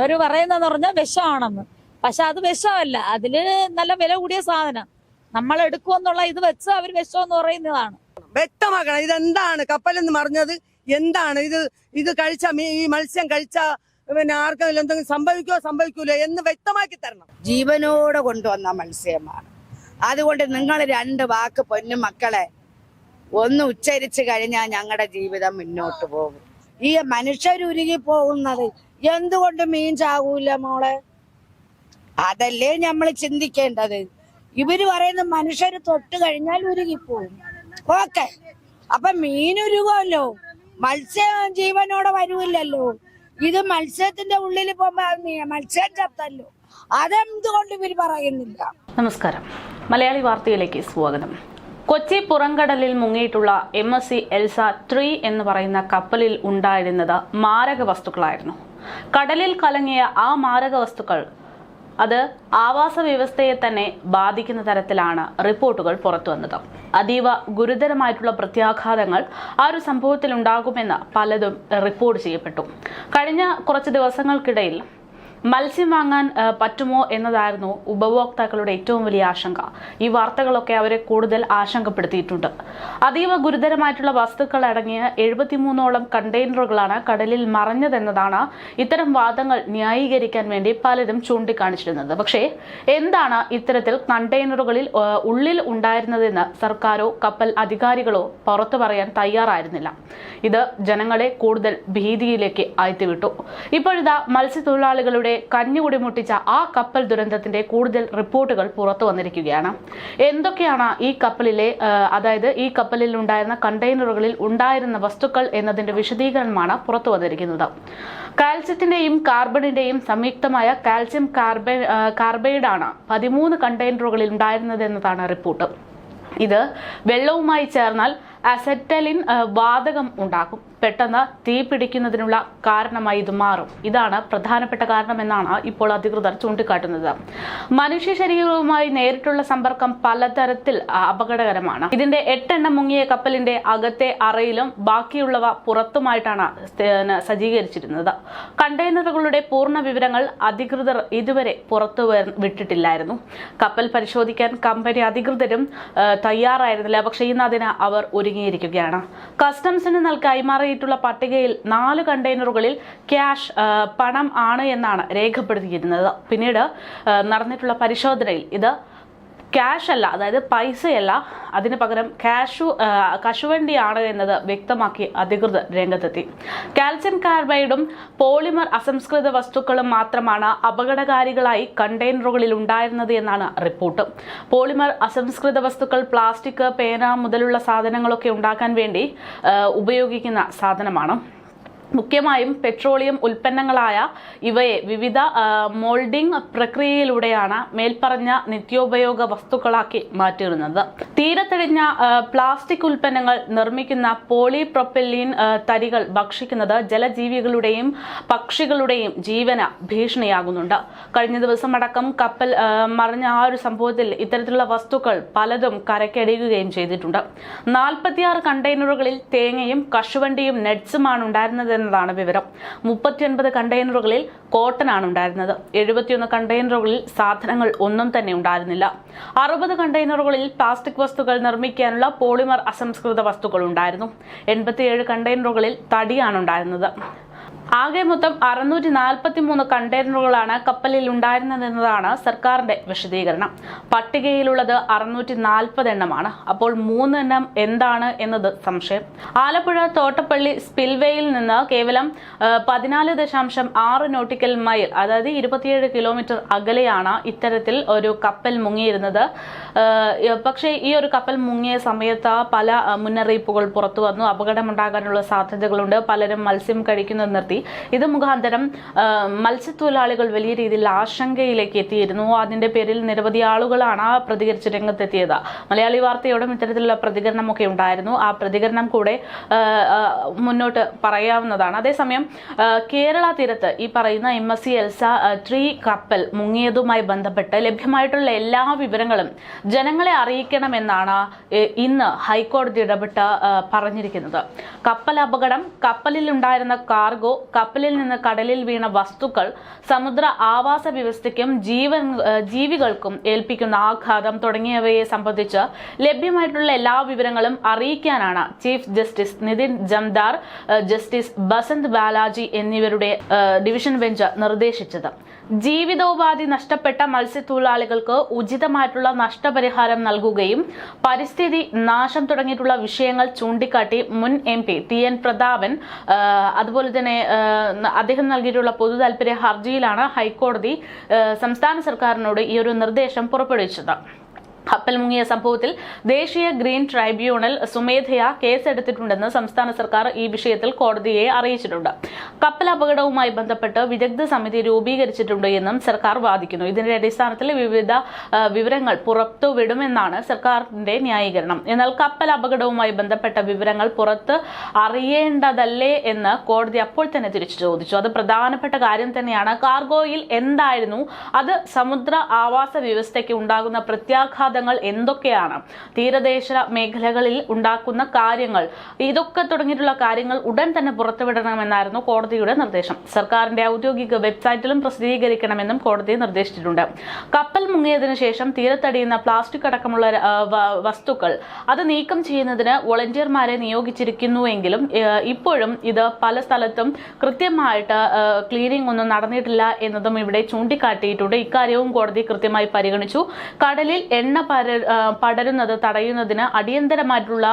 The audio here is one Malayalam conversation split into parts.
അവർ പറയുന്നതെന്ന് പറഞ്ഞാൽ വിഷമാണെന്ന്. പക്ഷെ അത് വിഷമല്ല. അതിൽ നല്ല വില കൂടിയ സാധനം. നമ്മൾ എടുക്കുമെന്നുള്ള ഇത് വെച്ച് അവർ വിഷം എന്ന് പറയുന്നതാണ്. വ്യക്തമാക്കണം. ഇതെന്താണ്? കപ്പലെന്ന് പറഞ്ഞത് എന്താണ്? ഇത് ഇത് കഴിച്ച ഈ മത്സ്യം കഴിച്ച പിന്നെ ആർക്കെങ്കിലും എന്തെങ്കിലും സംഭവിക്കോ സംഭവിക്കൂലോ? എന്ന് വ്യക്തമാക്കി തരണം. ജീവനോടെ കൊണ്ടുവന്ന മത്സ്യമാണ്. അതുകൊണ്ട് നിങ്ങൾ രണ്ട് വാക്ക് പൊന്നു മക്കളെ ഒന്ന് ഉച്ചരിച്ചു കഴിഞ്ഞാൽ ഞങ്ങളുടെ ജീവിതം മുന്നോട്ട് പോകും. ഈ മനുഷ്യരുരുകി പോകുന്നത് എന്തുകൊണ്ട് മീൻ ചാകൂല മോളെ? അതല്ലേ നമ്മൾ ചിന്തിക്കേണ്ടത്. ഇവർ പറയുന്ന മനുഷ്യര് തൊട്ട് കഴിഞ്ഞാൽ ഉരുകിപ്പോവും ഓക്കെ. അപ്പൊ മീൻ ഉരുകുമല്ലോ. മത്സ്യം ജീവനോടെ വരൂല്ലല്ലോ. ഇത് മത്സ്യത്തിന്റെ ഉള്ളിൽ പോകുമ്പോ മത്സ്യം ചത്തല്ലോ. അതെന്തുകൊണ്ട് ഇവർ പറയുന്നില്ല? നമസ്കാരം. മലയാളി വാർത്തയിലേക്ക് സ്വാഗതം. കൊച്ചി പുറംകടലിൽ മുങ്ങിയിട്ടുള്ള M S C Elsa three എന്ന് പറയുന്ന കപ്പലിൽ ഉണ്ടായിരുന്നത് മാരക വസ്തുക്കളായിരുന്നു. കടലിൽ കലങ്ങിയ ആ മാരക വസ്തുക്കൾ അത് ആവാസ വ്യവസ്ഥയെ തന്നെ ബാധിക്കുന്ന തരത്തിലാണ് റിപ്പോർട്ടുകൾ പുറത്തുവന്നത് അതീവ ഗുരുതരമായിട്ടുള്ള പ്രത്യാഘാതങ്ങൾ ആ ഒരു സംഭവത്തിൽ ഉണ്ടാകുമെന്ന് പലതും റിപ്പോർട്ട് ചെയ്യപ്പെട്ടു. കഴിഞ്ഞ കുറച്ച് ദിവസങ്ങൾക്കിടയിൽ മത്സ്യം വാങ്ങാൻ പറ്റുമോ എന്നതായിരുന്നു ഉപഭോക്താക്കളുടെ ഏറ്റവും വലിയ ആശങ്ക. ഈ വാർത്തകളൊക്കെ അവരെ കൂടുതൽ ആശങ്കപ്പെടുത്തിയിട്ടുണ്ട്. അതീവ ഗുരുതരമായിട്ടുള്ള വസ്തുക്കൾ അടങ്ങിയ എഴുപത്തിമൂന്നോളം കണ്ടെയ്നറുകളാണ് കടലിൽ മറഞ്ഞതെന്നതാണ് ഇത്തരം വാദങ്ങൾ ന്യായീകരിക്കാൻ വേണ്ടി പലരും ചൂണ്ടിക്കാണിച്ചിരുന്നത്. പക്ഷേ എന്താണ് ഇത്തരത്തിൽ കണ്ടെയ്നറുകളിൽ ഉള്ളിൽ ഉണ്ടായിരുന്നതെന്ന് സർക്കാരോ കപ്പൽ അധികാരികളോ പുറത്തു പറയാൻ തയ്യാറായിരുന്നില്ല. ഇത് ജനങ്ങളെ കൂടുതൽ ഭീതിയിലേക്ക് അയത്തിവിട്ടു ഇപ്പോഴിതാ മത്സ്യത്തൊഴിലാളികളുടെ കഞ്ഞുകുടി മുട്ടിച്ച ആ കപ്പൽ ദുരന്തത്തിന്റെ കൂടുതൽ റിപ്പോർട്ടുകൾ പുറത്തു വന്നിരിക്കുകയാണ്. എന്തൊക്കെയാണ് ഈ കപ്പലിലെ അതായത് ഈ കപ്പലിൽ ഉണ്ടായിരുന്ന കണ്ടെയ്നറുകളിൽ ഉണ്ടായിരുന്ന വസ്തുക്കൾ എന്നതിന്റെ വിശദീകരണമാണ് പുറത്തു വന്നിരിക്കുന്നത്. കാൽസ്യത്തിന്റെയും കാർബണിന്റെയും സംയുക്തമായ കാൽസ്യം കാർബൈ കാർബൈഡാണ് പതിമൂന്ന് കണ്ടെയ്നറുകളിൽ ഉണ്ടായിരുന്നത് എന്നതാണ് റിപ്പോർട്ട്. ഇത് വെള്ളവുമായി ചേർന്നാൽ അസറ്റലിൻ വാതകം ഉണ്ടാകും പെട്ടെന്ന് തീ പിടിക്കുന്നതിനുള്ള കാരണമായി ഇത് മാറും. ഇതാണ് പ്രധാനപ്പെട്ട കാരണമെന്നാണ് ഇപ്പോൾ അധികൃതർ ചൂണ്ടിക്കാട്ടുന്നത്. മനുഷ്യ ശരീരവുമായി നേരിട്ടുള്ള സമ്പർക്കം പലതരത്തിൽ അപകടകരമാണ്. ഇതിന്റെ എട്ടെണ്ണം മുങ്ങിയ കപ്പലിന്റെ അകത്തെ അറയിലും ബാക്കിയുള്ളവ പുറത്തുമായിട്ടാണ് സജ്ജീകരിച്ചിരുന്നത്. കണ്ടെയ്നറുകളുടെ പൂർണ വിവരങ്ങൾ അധികൃതർ ഇതുവരെ പുറത്തു വിട്ടിട്ടില്ലായിരുന്നു. കപ്പൽ പരിശോധിക്കാൻ കമ്പനി അധികൃതരും തയ്യാറായിരുന്നില്ല. പക്ഷേ ഇന്ന് അതിന് അവർ ഒരുങ്ങിയിരിക്കുകയാണ്. കസ്റ്റംസിന് നൽകി കൈമാറിയിട്ടുള്ള പട്ടികയിൽ നാല് കണ്ടെയ്നറുകളിൽ ക്യാഷ് പണം ആണ് എന്നാണ് രേഖപ്പെടുത്തിയിരുന്നത് പിന്നീട് നടന്നിട്ടുള്ള പരിശോധനയിൽ ഇത് ക്യാഷ് അല്ല അതായത് പൈസയല്ല അതിന് പകരം കാഷു കശുവണ്ടിയാണ് എന്നത് വ്യക്തമാക്കി അധികൃതർ രംഗത്തെത്തി. കാൽസ്യം കാർബൈഡും പോളിമർ അസംസ്കൃത വസ്തുക്കളും മാത്രമാണ് അപകടകാരികളായി കണ്ടെയ്നറുകളിൽ ഉണ്ടായിരുന്നത് എന്നാണ് റിപ്പോർട്ട്. പോളിമർ അസംസ്കൃത വസ്തുക്കൾ പ്ലാസ്റ്റിക് പേന മുതലുള്ള സാധനങ്ങളൊക്കെ ഉണ്ടാക്കാൻ വേണ്ടി ഉപയോഗിക്കുന്ന സാധനമാണ്. മുഖ്യമായും പെട്രോളിയം ഉൽപ്പന്നങ്ങളായ ഇവയെ വിവിധ മോൾഡിംഗ് പ്രക്രിയയിലൂടെയാണ് മേൽപ്പറഞ്ഞ നിത്യോപയോഗ വസ്തുക്കളാക്കി മാറ്റിയിരുന്നത്. തീരത്തെളിഞ്ഞ പ്ലാസ്റ്റിക് ഉൽപ്പന്നങ്ങൾ നിർമ്മിക്കുന്ന പോളി പ്രൊപ്പല്ലീൻ തരികൾ ഭക്ഷിക്കുന്നത് ജലജീവികളുടെയും പക്ഷികളുടെയും ജീവന ഭീഷണിയാകുന്നുണ്ട്. കഴിഞ്ഞ ദിവസം അടക്കം കപ്പൽ മറിഞ്ഞ ആ ഒരു സംഭവത്തിൽ ഇത്തരത്തിലുള്ള വസ്തുക്കൾ പലതും കരക്കടിയുകയും ചെയ്തിട്ടുണ്ട്. നാൽപ്പത്തിയാറ് കണ്ടെയ്നറുകളിൽ തേങ്ങയും കശുവണ്ടിയും നെറ്റ്സുമാണ് ഉണ്ടായിരുന്നത് എന്നതാണ് വിവരം. മുപ്പത്തിയൊൻപത് കണ്ടെയ്നറുകളിൽ കോട്ടൺ ആണ് ഉണ്ടായിരുന്നത്. എഴുപത്തിയൊന്ന് കണ്ടെയ്നറുകളിൽ സാധനങ്ങൾ ഒന്നും തന്നെ ഉണ്ടായിരുന്നില്ല. അറുപത് കണ്ടെയ്നറുകളിൽ പ്ലാസ്റ്റിക് വസ്തുക്കൾ നിർമ്മിക്കാനുള്ള പോളിമർ അസംസ്കൃത വസ്തുക്കൾ ഉണ്ടായിരുന്നു. എൺപത്തിയേഴ് കണ്ടെയ്നറുകളിൽ തടിയാണ് ഉണ്ടായിരുന്നത്. ആകെ മൊത്തം അറുന്നൂറ്റി നാൽപ്പത്തി മൂന്ന് കണ്ടെയ്നറുകളാണ് കപ്പലിൽ ഉണ്ടായിരുന്നതെന്നതാണ് സർക്കാരിന്റെ വിശദീകരണം. പട്ടികയിലുള്ളത് അറുന്നൂറ്റി നാൽപ്പത് എണ്ണമാണ്. അപ്പോൾ മൂന്നെണ്ണം എന്താണ് എന്നത് സംശയം. ആലപ്പുഴ തോട്ടപ്പള്ളി സ്പിൽവേയിൽ നിന്ന് കേവലം പതിനാല് ദശാംശം ആറ് നോട്ടിക്കൽ മൈൽ അതായത് ഇരുപത്തിയേഴ് കിലോമീറ്റർ അകലെയാണ് ഇത്തരത്തിൽ ഒരു കപ്പൽ മുങ്ങിയിരുന്നത്. പക്ഷേ ഈ ഒരു കപ്പൽ മുങ്ങിയ സമയത്ത് പല മുന്നറിയിപ്പുകൾ പുറത്തു വന്നു. അപകടമുണ്ടാകാനുള്ള സാധ്യതകളുണ്ട്. പലരും മത്സ്യം കഴിക്കുന്നത് നിർത്തി. ഇത് മുഖാന്തരം മത്സ്യത്തൊഴിലാളികൾ വലിയ രീതിയിൽ ആശങ്കയിലേക്ക് എത്തിയിരുന്നു. അതിന്റെ പേരിൽ നിരവധി ആളുകളാണ് ആ പ്രതികരിച്ച് രംഗത്തെത്തിയത്. മലയാളി വാർത്തയോടും ഇത്തരത്തിലുള്ള പ്രതികരണമൊക്കെ ഉണ്ടായിരുന്നു. ആ പ്രതികരണം കൂടെ മുന്നോട്ട് പറയാവുന്നതാണ്. അതേസമയം കേരള തീരത്ത് ഈ പറയുന്ന M S C Elsa three കപ്പൽ മുങ്ങിയതുമായി ബന്ധപ്പെട്ട് ലഭ്യമായിട്ടുള്ള എല്ലാ വിവരങ്ങളും ജനങ്ങളെ അറിയിക്കണമെന്നാണ് ഇന്ന് ഹൈക്കോടതി ഇടപെട്ട് പറഞ്ഞിരിക്കുന്നത്. കപ്പൽ അപകടം കപ്പലിൽ ഉണ്ടായിരുന്ന കാർഗോ കപ്പലിൽ നിന്ന് കടലിൽ വീണ വസ്തുക്കൾ സമുദ്ര ആവാസ വ്യവസ്ഥയ്ക്കും ജീവൻ ജീവികൾക്കും ഏൽപ്പിക്കുന്ന ആഘാതം തുടങ്ങിയവയെ സംബന്ധിച്ച് ലഭ്യമായിട്ടുള്ള എല്ലാ വിവരങ്ങളും അറിയിക്കാനാണ് chief justice Nitin Jamdar justice Basant Balaji എന്നിവരുടെ ഡിവിഷൻ ബെഞ്ച് നിർദ്ദേശിച്ചത്. ജീവിതോപാധി നഷ്ടപ്പെട്ട മത്സ്യത്തൊഴിലാളികൾക്ക് ഉചിതമായിട്ടുള്ള നഷ്ടപരിഹാരം നൽകുകയും പരിസ്ഥിതി നാശം തുടങ്ങിയിട്ടുള്ള വിഷയങ്ങൾ ചൂണ്ടിക്കാട്ടി മുൻ M P T N Prathapan അതുപോലെ തന്നെ അദ്ദേഹം നൽകിയിട്ടുള്ള പൊതു താല്പര്യ ഹർജിയിലാണ് ഹൈക്കോടതി സംസ്ഥാന സർക്കാരിനോട് ഈ ഒരു നിർദ്ദേശം പുറപ്പെടുവിച്ചത്. കപ്പൽ മുങ്ങിയ സംഭവത്തിൽ ദേശീയ ഗ്രീൻ ട്രൈബ്യൂണൽ സ്വമേധയാ കേസെടുത്തിട്ടുണ്ടെന്ന് സംസ്ഥാന സർക്കാർ ഈ വിഷയത്തിൽ കോടതിയെ അറിയിച്ചിട്ടുണ്ട്. കപ്പൽ അപകടവുമായി ബന്ധപ്പെട്ട് വിദഗ്ധ സമിതി രൂപീകരിച്ചിട്ടുണ്ട് എന്നും സർക്കാർ വാദിക്കുന്നു. ഇതിന്റെ അടിസ്ഥാനത്തിൽ വിവിധ വിവരങ്ങൾ പുറത്തുവിടുമെന്നാണ് സർക്കാരിന്റെ ന്യായീകരണം. എന്നാൽ കപ്പൽ അപകടവുമായി ബന്ധപ്പെട്ട വിവരങ്ങൾ പുറത്ത് അറിയേണ്ടതല്ലേ എന്ന് കോടതി അപ്പോൾ തന്നെ തിരിച്ചു ചോദിച്ചു. അത് പ്രധാനപ്പെട്ട കാര്യം തന്നെയാണ്. കാർഗോയിൽ എന്തായിരുന്നു? അത് സമുദ്ര ആവാസ വ്യവസ്ഥയ്ക്ക് ഉണ്ടാകുന്ന പ്രത്യാഘാതങ്ങൾ എന്തൊക്കെയാണ്? തീരദേശ മേഖലകളിൽ ഉണ്ടാക്കുന്ന കാര്യങ്ങൾ ഇതൊക്കെ തുടങ്ങിയിട്ടുള്ള കാര്യങ്ങൾ ഉടൻ തന്നെ പുറത്തുവിടണമെന്നായിരുന്നു കോടതിയുടെ നിർദ്ദേശം. സർക്കാരിന്റെ ഔദ്യോഗിക വെബ്സൈറ്റിലും പ്രസിദ്ധീകരിക്കണമെന്നും കോടതി നിർദ്ദേശിച്ചിട്ടുണ്ട്. കപ്പൽ മുങ്ങിയതിനു ശേഷം തീരത്തടിയുന്ന പ്ലാസ്റ്റിക് അടക്കമുള്ള വസ്തുക്കൾ അത് നീക്കം ചെയ്യുന്നതിന് വോളണ്ടിയർമാരെ നിയോഗിച്ചിരിക്കുന്നുവെങ്കിലും ഇപ്പോഴും ഇത് പല സ്ഥലത്തും കൃത്യമായിട്ട് ക്ലീനിങ് ഒന്നും നടന്നിട്ടില്ല എന്നതും ഇവിടെ ചൂണ്ടിക്കാട്ടിയിട്ടുണ്ട്. ഇക്കാര്യവും കോടതി കൃത്യമായി പരിഗണിച്ചു. കടലിൽ എണ്ണ പര പടരുന്നത് തടയുന്നതിന് അടിയന്തരമായിട്ടുള്ള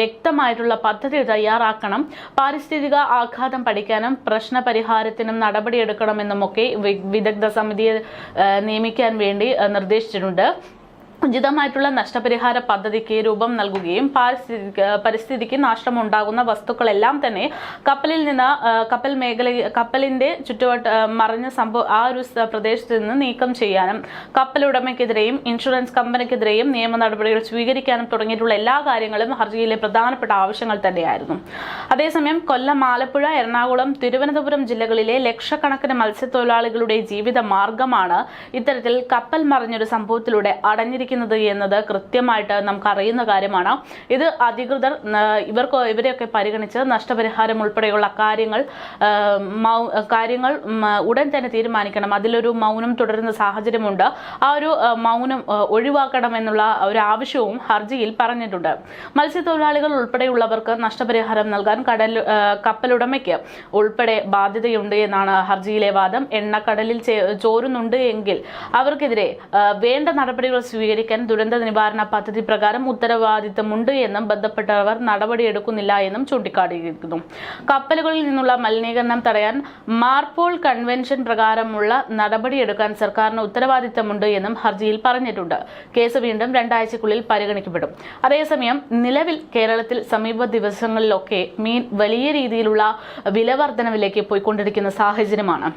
വ്യക്തമായിട്ടുള്ള പദ്ധതി തയ്യാറാക്കണം. പാരിസ്ഥിതിക ആഘാതം പഠിക്കാനും പ്രശ്ന പരിഹാരത്തിനും നടപടിയെടുക്കണമെന്നുമൊക്കെ വിദഗ്ധ സമിതിയെ നിയമിക്കാൻ വേണ്ടി നിർദ്ദേശിച്ചിട്ടുണ്ട്. ഉചിതമായിട്ടുള്ള നഷ്ടപരിഹാര പദ്ധതിക്ക് രൂപം നൽകുകയും പാരിസ്ഥിതിക പരിസ്ഥിതിക്ക് നാശമുണ്ടാകുന്ന വസ്തുക്കളെല്ലാം തന്നെ കപ്പലിൽ നിന്ന് കപ്പൽ മേഖല കപ്പലിന്റെ ചുറ്റുവട്ട മറിഞ്ഞ സംഭവ ആ ഒരു പ്രദേശത്ത് നിന്ന് നീക്കം ചെയ്യാനും കപ്പലുടമയ്ക്കെതിരെയും ഇൻഷുറൻസ് കമ്പനിക്കെതിരെയും നിയമ നടപടികൾ സ്വീകരിക്കാനും തുടങ്ങിയിട്ടുള്ള എല്ലാ കാര്യങ്ങളും ഹർജിയിലെ പ്രധാനപ്പെട്ട ആവശ്യങ്ങൾ തന്നെയായിരുന്നു. അതേസമയം കൊല്ലം ആലപ്പുഴ എറണാകുളം തിരുവനന്തപുരം ജില്ലകളിലെ ലക്ഷക്കണക്കിന് മത്സ്യത്തൊഴിലാളികളുടെ ജീവിത മാർഗമാണ് ഇത്തരത്തിൽ കപ്പൽ മറിഞ്ഞൊരു സംഭവത്തിലൂടെ അടഞ്ഞിരിക്കുന്നത്. എന്നത് കൃത്യമായിട്ട് നമുക്ക് അറിയുന്ന കാര്യമാണ്. ഇത് അധികൃതർ ഇവർക്ക് ഇവരെയൊക്കെ പരിഗണിച്ച് നഷ്ടപരിഹാരം ഉൾപ്പെടെയുള്ള കാര്യങ്ങൾ കാര്യങ്ങൾ ഉടൻ തന്നെ തീരുമാനിക്കണം. അതിലൊരു മൗനം തുടരുന്ന സാഹചര്യമുണ്ട്. ആ ഒരു മൗനം ഒഴിവാക്കണം എന്നുള്ള ഒരു ആവശ്യവും ഹർജിയിൽ പറഞ്ഞിട്ടുണ്ട്. മത്സ്യത്തൊഴിലാളികൾ ഉൾപ്പെടെയുള്ളവർക്ക് നഷ്ടപരിഹാരം നൽകാൻ കടൽ കപ്പലുടമയ്ക്ക് ഉൾപ്പെടെ ബാധ്യതയുണ്ട് എന്നാണ് ഹർജിയിലെ വാദം. എണ്ണ കടലിൽ ചേ- ചോരുന്നുണ്ട് എങ്കിൽ അവർക്കെതിരെ വേണ്ട നടപടികൾ സ്വീകരിക്കാൻ ദുരന്ത നിവാരണ പദ്ധതി പ്രകാരം ഉത്തരവാദിത്തമുണ്ട് എന്നും ബന്ധപ്പെട്ടവർ നടപടിയെടുക്കുന്നില്ല എന്നും ചൂണ്ടിക്കാട്ടിയിരിക്കുന്നു. കപ്പലുകളിൽ നിന്നുള്ള മലിനീകരണം തടയാൻ മാർപോൾ കൺവെൻഷൻ പ്രകാരമുള്ള നടപടിയെടുക്കാൻ സർക്കാരിന് ഉത്തരവാദിത്തമുണ്ട് എന്നും ഹർജിയിൽ പറഞ്ഞിട്ടുണ്ട്. കേസ് വീണ്ടും രണ്ടാഴ്ചക്കുള്ളിൽ പരിഗണിക്കപ്പെടും. അതേസമയം നിലവിൽ കേരളത്തിൽ സമീപ ദിവസങ്ങളിലൊക്കെ മീൻ വലിയ രീതിയിലുള്ള വിലവർദ്ധനവിലേക്ക് പോയിക്കൊണ്ടിരിക്കുന്ന സാഹചര്യമാണ്.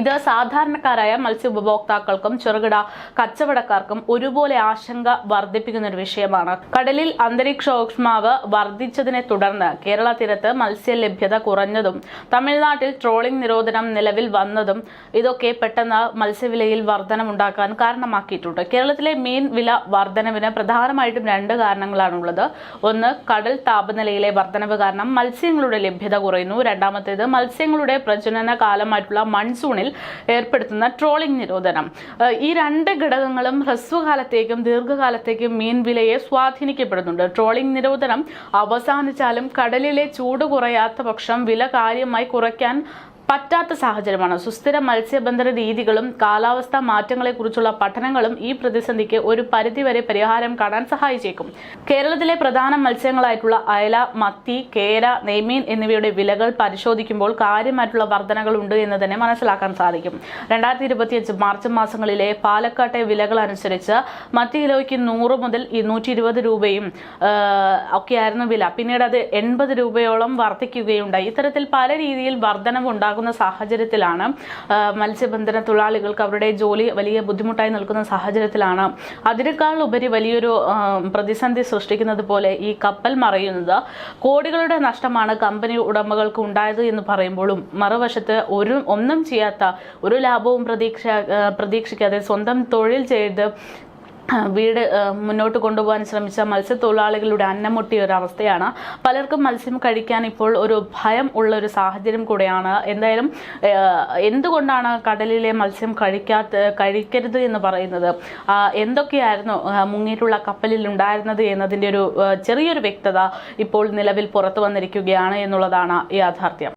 ഇത് സാധാരണക്കാരായ മത്സ്യ ഉപഭോക്താക്കൾക്കും ചെറുകിട കച്ചവടക്കാർക്കും ഒരുപോലെ ആശങ്ക വർദ്ധിപ്പിക്കുന്ന ഒരു വിഷയമാണ്. കടലിൽ അന്തരീക്ഷോഷ്മാവ് വർദ്ധിച്ചതിനെ തുടർന്ന് കേരള തീരത്ത് മത്സ്യ ലഭ്യത കുറഞ്ഞതും തമിഴ്നാട്ടിൽ ട്രോളിംഗ് നിരോധനം നിലവിൽ വന്നതും ഇതൊക്കെ പെട്ടെന്ന് മത്സ്യവിലയിൽ വർധനമുണ്ടാക്കാൻ കാരണമാക്കിയിട്ടുണ്ട്. കേരളത്തിലെ മീൻ വില വർധനവിന് പ്രധാനമായിട്ടും രണ്ട് കാരണങ്ങളാണുള്ളത്. ഒന്ന് കടൽ താപനിലയിലെ വർധനവ് കാരണം മത്സ്യങ്ങളുടെ ലഭ്യത കുറയുന്നു. രണ്ടാമത്തേത് മത്സ്യങ്ങളുടെ പ്രജനന കാലമായിട്ടുള്ള മൺസൂണിൽ ഏർപ്പെടുത്തുന്ന ട്രോളിംഗ് നിരോധനം. ഈ രണ്ട് ഘടകങ്ങളും ഹ്രസ്വകാലത്തേക്കും ദീർഘകാലത്തേക്കും മീൻ വിലയെ സ്വാധീനിക്കപ്പെടുന്നുണ്ട്. ട്രോളിംഗ് നിരോധനം അവസാനിച്ചാലും കടലിലെ ചൂട് കുറയാത്ത പക്ഷം വില കാര്യമായി കുറയ്ക്കാൻ പറ്റാത്ത സാഹചര്യമാണ്. സുസ്ഥിര മത്സ്യബന്ധന രീതികളും കാലാവസ്ഥാ മാറ്റങ്ങളെക്കുറിച്ചുള്ള പഠനങ്ങളും ഈ പ്രതിസന്ധിക്ക് ഒരു പരിധിവരെ പരിഹാരം കാണാൻ സഹായിച്ചേക്കും. കേരളത്തിലെ പ്രധാന മത്സ്യങ്ങളായിട്ടുള്ള അയല മത്തി കേര നെയ്മീൻ എന്നിവയുടെ വിലകൾ പരിശോധിക്കുമ്പോൾ കാര്യമായിട്ടുള്ള വർധനകൾ ഉണ്ട് എന്ന് തന്നെ മനസ്സിലാക്കാൻ സാധിക്കും. രണ്ടായിരത്തി ഇരുപത്തിയഞ്ച് മാർച്ച് മാസങ്ങളിലെ പാലക്കാട്ടെ വിലകൾ അനുസരിച്ച് മത്തി കിലോയ്ക്ക് നൂറ് മുതൽ ഇരുന്നൂറ്റി ഇരുപത് രൂപയും ഒക്കെയായിരുന്നു വില. പിന്നീട് അത് എൺപത് രൂപയോളം വർദ്ധിക്കുകയുണ്ടായി ഇത്തരത്തിൽ പല രീതിയിൽ വർധനവ് ഉണ്ടാകുന്ന സാഹചര്യത്തിലാണ്. മത്സ്യബന്ധന തൊഴിലാളികൾക്ക് അവരുടെ ജോലി വലിയ ബുദ്ധിമുട്ടായി നിൽക്കുന്ന സാഹചര്യത്തിലാണ്. അതിനേക്കാൾ ഉപരി വലിയൊരു പ്രതിസന്ധി സൃഷ്ടിക്കുന്നത് പോലെ ഈ കപ്പൽ മറയുന്നത് കോടികളുടെ നഷ്ടമാണ് കമ്പനി ഉടമകൾക്ക് ഉണ്ടായത് എന്ന് പറയുമ്പോഴും മറുവശത്ത് ഒരു ഒന്നും ചെയ്യാത്ത ഒരു ലാഭവും പ്രതീക്ഷ പ്രതീക്ഷിക്കാതെ സ്വന്തം തൊഴിൽ ചെയ്ത് വീട് മുന്നോട്ട് കൊണ്ടുപോകാൻ ശ്രമിച്ച മത്സ്യത്തൊഴിലാളികളുടെ അന്നം മുട്ടിയ ഒരു അവസ്ഥയാണ്. പലർക്കും മത്സ്യം കഴിക്കാൻ ഇപ്പോൾ ഒരു ഭയം ഉള്ള ഒരു സാഹചര്യം കൂടെയാണ്. എന്തായാലും എന്തുകൊണ്ടാണ് കടലിലെ മത്സ്യം കഴിക്കാത്ത കഴിക്കരുത് എന്ന് പറയുന്നത്? എന്തൊക്കെയായിരുന്നു മുങ്ങിയിട്ടുള്ള കപ്പലിൽ ഉണ്ടായിരുന്നത് എന്നതിന്റെ ഒരു ചെറിയൊരു വ്യക്തത ഇപ്പോൾ നിലവിൽ പുറത്തു വന്നിരിക്കുകയാണ് എന്നുള്ളതാണ് യാഥാർത്ഥ്യം.